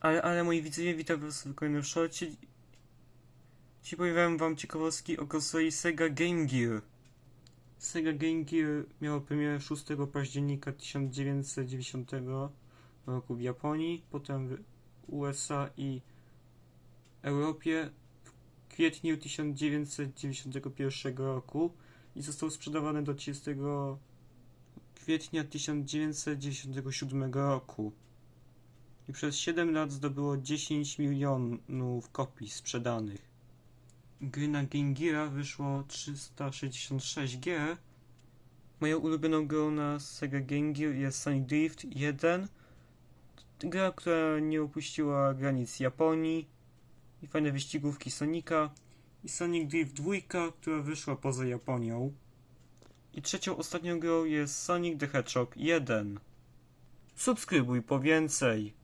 Ale, ale moi widzowie, witam was w kolejnym shorcie. Dzisiaj powiem wam ciekawostki o konsoli Sega Game Gear. Sega Game Gear miała premierę 6 października 1990 roku w Japonii, potem w USA i Europie w kwietniu 1991 roku i został sprzedawany do 30 kwietnia 1997 roku i przez 7 lat zdobyło 10 milionów kopii sprzedanych. Gry na Game Geara wyszło 366 gier. Moją ulubioną grą na Sega Game Gear jest Sonic Drift 1. Gra, która nie opuściła granic Japonii i fajne wyścigówki Sonika. I Sonic Drift 2, która wyszła poza Japonią. I trzecią ostatnią grą jest Sonic the Hedgehog 1. Subskrybuj po więcej.